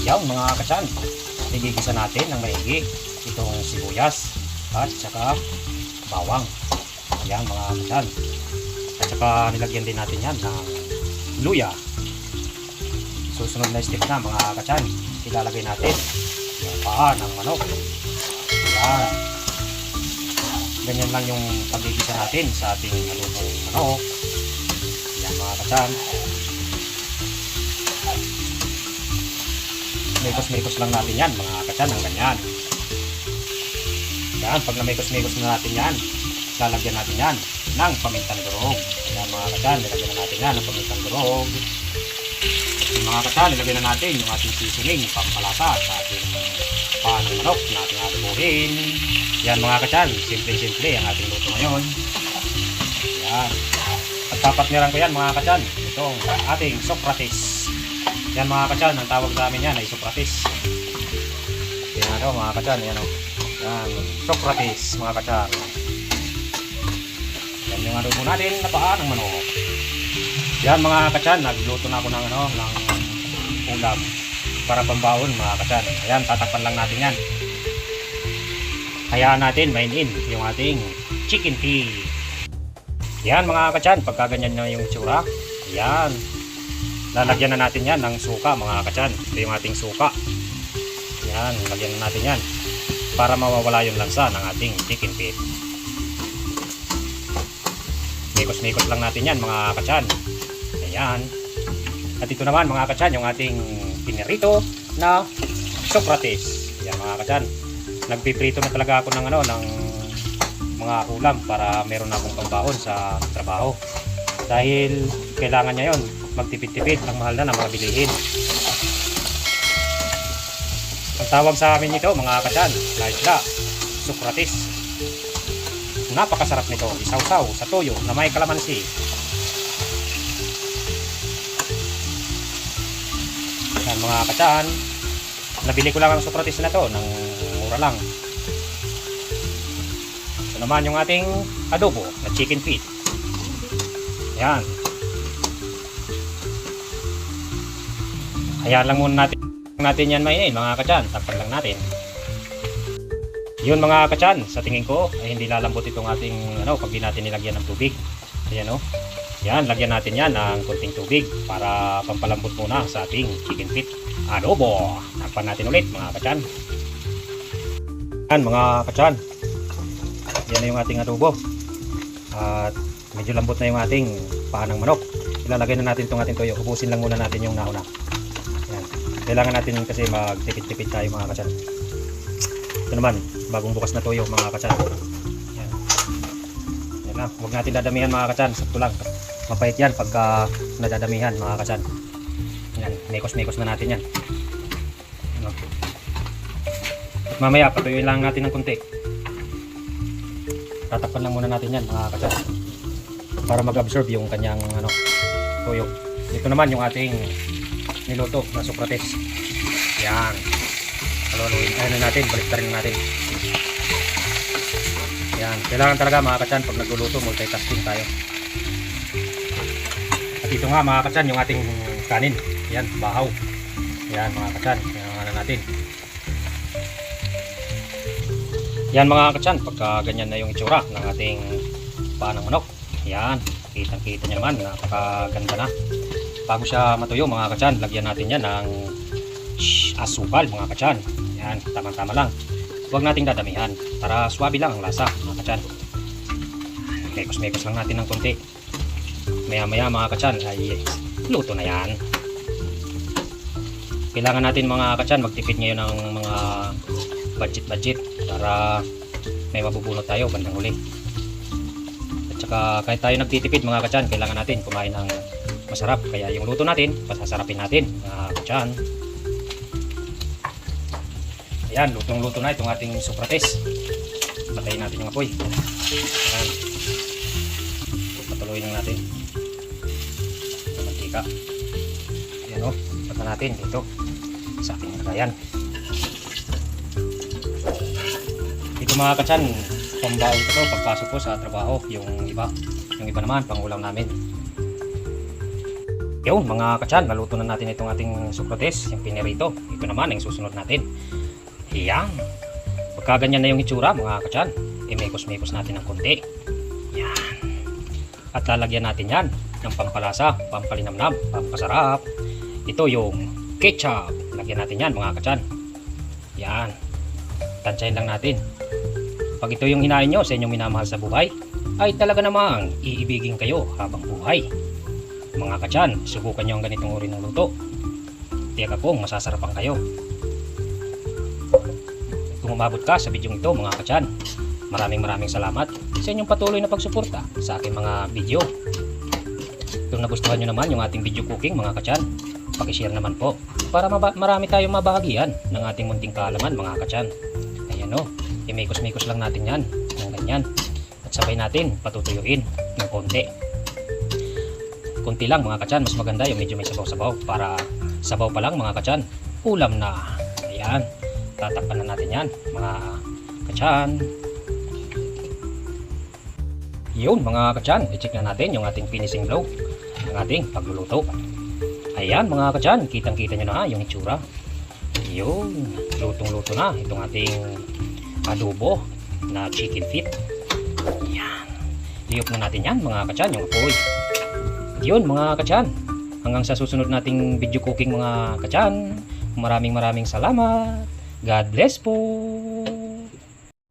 Yan mga katsan, igigisa natin ng maigi itong sibuyas at saka bawang. Yan mga katsan. At saka nilagyan din natin yan ng luya. Susunod na step na mga katsan, ilalagay natin yung paa ng manok. Yan. Ganyan lang yung pagigisa natin sa ating adobong manok. Yan mga katsan. Mikos-mikos lang natin yan mga katsan ng ganyan. Yan, pag namikos-mikos na natin yan, lalagyan natin yan ng pamintang durog. Yan mga katsan, nilagyan na natin yan ng pamintang durog. Yung mga katsan, nilagyan na natin yung ating seasoning, pampalasa sa ating panang manok na ating alubuhin. Yan mga katsan, simple-simple ang ating luto ngayon. Yan. At papatniran ko yan mga katsan, itong ating Socrates. Yan mga katsan, ang tawag sa amin yan ay Socrates. Yan ano mga katsan, yan o. Yan, Socrates mga katsan. Yan yung adobo natin na paa ng manok. Yan mga katsan, nagluto na ako ng ano, ng ulam para pambaon mga katsan. Ayan, tatakpan lang natin yan. Hayaan natin mainin yung ating chicken feet. Yan mga katsan, pagka ganyan na yung tsura, yan. Lalagyan na natin yan ng suka mga katsan. Ito yung ating suka. Yan, lagyan na natin yan. Para mawawala yung lansa ng ating chicken feet. Mikos-mikos lang natin yan mga katsan. Ayan. At ito naman mga katsan, yung ating pinirito na Socrates. Yan mga katsan. Nagpiprito na talaga ako ng ano, ng mga ulam para meron akong pambahon sa trabaho. Dahil kailangan niya yon magtipid-tipid ang mahal na ng mga. Ang tawag sa amin nito mga katsan, na isda, Socrates. Napakasarap nito, isaw-saw sa toyo na may kalamansi. Yan mga katsan, nabili ko lang ang Socrates na to ng mura lang. Ito naman yung ating adobo na chicken feet. Yan. Hayaan lang muna natin, natin yan mainin mga katsan. Takpan lang natin. Yun mga katsan, sa tingin ko ay hindi lalambot itong ating ano pag di natin nilagyan ng tubig. Ayan o. Yan, lagyan natin yan ng konting tubig para pampalambot muna sa ating chicken feet adobo. Takpan natin ulit mga katsan. Yan mga katsan. Yan na yung ating adobo. At medyo lambot na yung ating paa ng manok. Ilalagay na natin itong ating toyo. Ubusin lang muna natin yung nauna. Kailangan natin kasi magtipid-tipid tayo mga katsan. Ito naman, bagong bukas na toyo mga katsan. Yan. Yan na. Huwag natin dadamihan mga katsan. Sakto lang. Mapait yan pagka nadadamihan mga katsan. Yan. Mekos-mekos na natin yan. Ano. At mamaya, patuyuin lang natin ng konti. Tatakpan lang muna natin yan mga katsan. Para mag-absorb yung kanyang ano, toyo. Ito naman yung ating niluto na Socrates. Yan. Haluin ano natin, baliktarin natin. Yan, kailangan talaga mga katsan pag nagluluto, multitasking tayo. At ito nga mga katsan, yung ating kanin. Yan, bahaw. Yan mga katsan, yan natin. Yan mga katsan, pagka ganyan na yung itsura ng ating paa ng manok. Yan, kitang kita nyo naman, napakaganda na. Bago siya matuyo mga katsan, lagyan natin yan ng asukal mga katsan. Yan, tama-tama lang. Huwag nating dadamihan para swabe lang ang lasa mga katsan. Mekos-mekos lang natin ng konti. Maya-maya mga katsan ay luto na yan. Kailangan natin mga katsan magtipid ngayon ng mga budget-budget para may mabubunot tayo bandang huli. At saka kahit tayo nagtitipid mga katsan, kailangan natin kumain ng masarap. Kaya yung luto natin, pasasarapin natin mga katsan. Ayan, lutong-luto na itong ating Socrates. Patayin natin yung apoy. Ayan. Patuloy lang natin. Ito mantika. Ayan o, pata natin dito sa ating lagayan. Ito mga katsan, pambaon ko to pagpasok ko sa trabaho. Yung iba, yung iba naman, pangulam namin. Yun, mga kachan, naluto na natin itong ating sukrotes, yung pinirito. Ito naman ang susunod natin. Yan. Pagka ganyan na yung itsura, mga kachan, imekos-mekos natin ng konti. Yan. At lalagyan natin yan ng pampalasa, pampalinamnam, pampasarap. Ito yung ketchup. Lagyan natin yan, mga kachan. Yan. Tansyahin lang natin. Pag ito yung hinain nyo sa inyong minamahal sa buhay, ay talaga namang iibigin kayo habang buhay. Mga kachan, subukan nyo ang ganitong uri ng luto. Tiyaga kong masasarapan kayo. Kung umabot ka sa video ito mga kachan, maraming maraming salamat sa inyong patuloy na pagsuporta sa aking mga video. Kung nagustuhan nyo naman yung ating video cooking mga kachan, pakishare naman po para marami tayong mabahagian ng ating munting kaalaman mga kachan. Ayan o, imikos-mikos lang natin yan ng ganyan. At sabay natin patutuyuin ng konti konti lang mga kachan mas maganda yung medyo may sabaw-sabaw. Para sabaw pa lang mga kachan ulam na. Ayan tatakpan na natin yan mga kachan. Yun mga kachan i-check na natin yung ating finishing low ng ating pagluluto. Ayan mga kachan kitang kita nyo na yung itsura. Yun lutong luto na itong ating adobo na chicken feet. Yan liyok na natin yan mga kachan yung apoy yun mga kachan. Hanggang sa susunod nating video cooking mga kachan. Maraming maraming salamat. God bless po